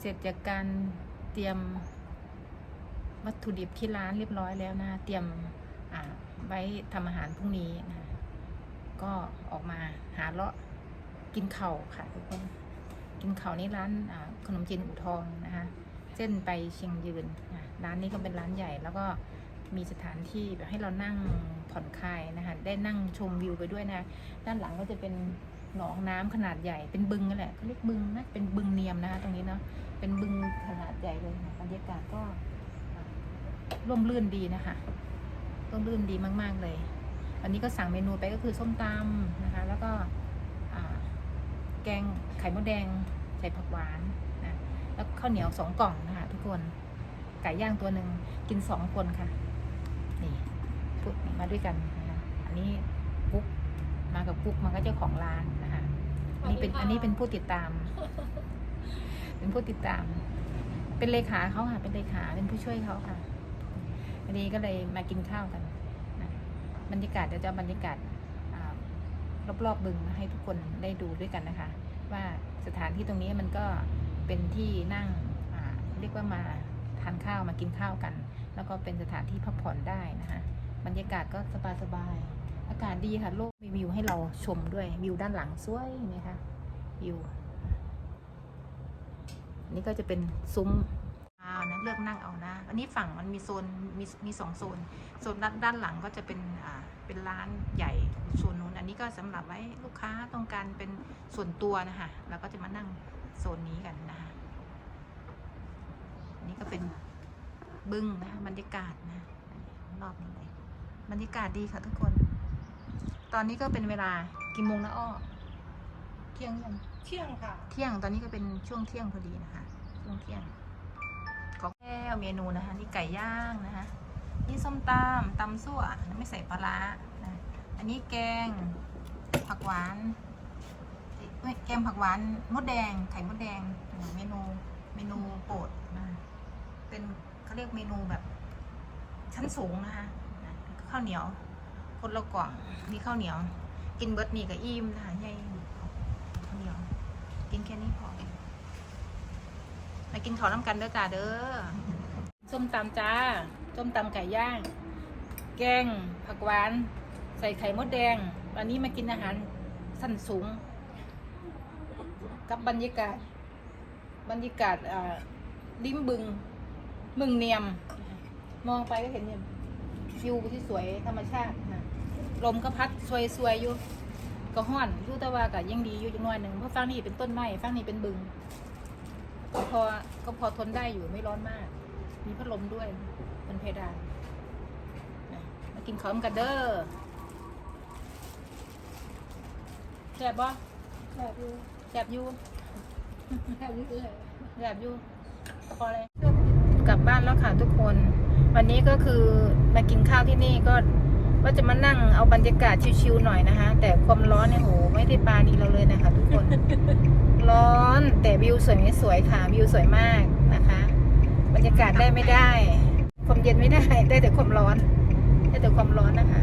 เสร็จจากการเตรียมวัตถุดิบที่ร้านเรียบร้อยแล้วนะ เตรียมไว้ทำอาหารพรุ่งนี้นะก็ออกมาหาเลาะกินเข่าค่ะทุกคนกินเข่านี่ร้านขนมจีนอู่ทองนะคะเส้นไปเชียงยืนนะร้านนี้ก็เป็นร้านใหญ่ แล้วก็มีสถานที่แบบให้เรานั่งผ่อนคลายนะคะได้นั่งชมวิวไปด้วยนะ ด้านหลังก็จะเป็น หนองน้ำขนาดใหญ่เป็นบึงนั่นแหละเขาเรียกบึงนะเป็นบึงเนียมนะคะตรงนี้เนาะเป็นบึงขนาดใหญ่เลยค่ะบรรยากาศก็ร่มรื่นดีนะคะร่มรื่นดีมาก ๆเลย วันนี้ก็สั่งเมนูไปก็คือส้มตำนะคะ แล้วก็แกงไข่มดแดงใส่ผักหวานนะแล้วข้าวเหนียวสองกล่องนะคะทุกคนไก่ย่างตัวหนึ่งกินสองคนค่ะ นี่มาด้วยกันนะคะอันนี้ กมากับปุ๊กมันก็เจ้าของร้านนะคะอันนี้เป็นอันนี้เป็นผู้ติดตาม เป็นผู้ติดตาม เป็นเลขาเขาค่ะ เป็นเลขาเป็นผู้ช่วยเขาค่ะวันนี้ก็เลยมากินข้าวกันนะบรรยากาศเดี๋ยวจะเอาบรรยากาศอ่ารอบๆบึงมาให้ทุกคนได้ดูด้วยกันนะคะ ว่าสถานที่ตรงนี้มันก็เป็นที่นั่งอ่าเรียกว่ามาทานข้าวมากินข้าวกัน แล้วก็เป็นสถานที่พักผ่อนได้นะคะบรรยากาศก็สบายๆ อากาศดีค่ะโลกมีวิวให้เราชมด้วยวิวด้านหลังสวยนะคะวิวอันนี้ก็จะเป็นซุ้มอานะเลือกนั่งเอานะ อันนี้ฝั่งมันมีโซนมีมีสองโซนโซนด้านด้านหลังก็จะเป็นอ่าเป็นร้านใหญ่โซนนู้นอันนี้ก็สำหรับไว้ลูกค้าต้องการเป็นส่วนตัวนะคะเราก็จะมานั่งโซนนี้กันนะคะอันนี้ก็เป็นบึ้งนะคะบรรยากาศนะรอบนี้เลยบรรยากาศดีค่ะทุกคน ตอนนี้ก็เป็นเวลากี่โมงนะอ้อ เที่ยงยังเที่ยงค่ะ เที่ยง ตอนนี้ก็เป็นช่วงเที่ยงพอดีนะคะ ช่วงเที่ยง ของแก้วเมนูนะคะ นี่ไก่ย่างนะคะ นี่ส้มตำตำซั่วไม่ใส่ปลาร้านะอันนี้แกงผักหวานเอ้ยแกงผักหวานมดแดง ไข่มดแดง เมนู เมนูโปรดนะเป็นเขาเรียกเมนูแบบชั้นสูงนะคะนะข้าวเหนียว คนละกล่องมีข้าวเหนียว กินเบิร์ดนี่กับอิ่มนะคะใหญ่ข้าวเหนียว กินแค่นี้พอมากินข้าวน้ำกันเด้อจ้าเด้อส้มตำจ้าส้มตำไก่ย่าง แกงผักหวาน ใส่ไข่มดแดง วันนี้มากินอาหารสั้นสูง กับบรรยากาศ บรรยากาศอ่าริมบึง บึงเนียม มองไปก็เห็นเนี่ย วิวที่สวยธรรมชาตินะลมก็พัดสวยๆอยู่ก็ห้อนอยู่แต่ว่าก็ยังดีอยู่จังหน่อยหนึ่งเพราะฝั่งนี้เป็นต้นไม้ฝั่งนี้เป็นบึงก็พอก็พอทนได้อยู่ไม่ร้อนมาก มีพัดลมด้วยบนเพดานนะมากินข้าวกันเด้อแซ่บบ่แบบนี้แซ่บอยู่แบบนี้เลยแซ่บอยู่พอเลยกลับบ้านแล้วค่ะทุกคน วันนี้ก็คือมากินข้าวที่นี่ก็ว่าจะมานั่งเอาบรรยากาศชิวๆหน่อยนะคะ แต่ความร้อนเนี่ยโหไม่ได้ปรานีเราเลยนะคะ ทุกคน ร้อนแต่วิวสวยไม่สวยค่ะวิวสวยมากนะคะ บรรยากาศได้ไม่ได้ ความเย็นไม่ได้ได้แต่ความร้อน ได้แต่ความร้อนนะคะ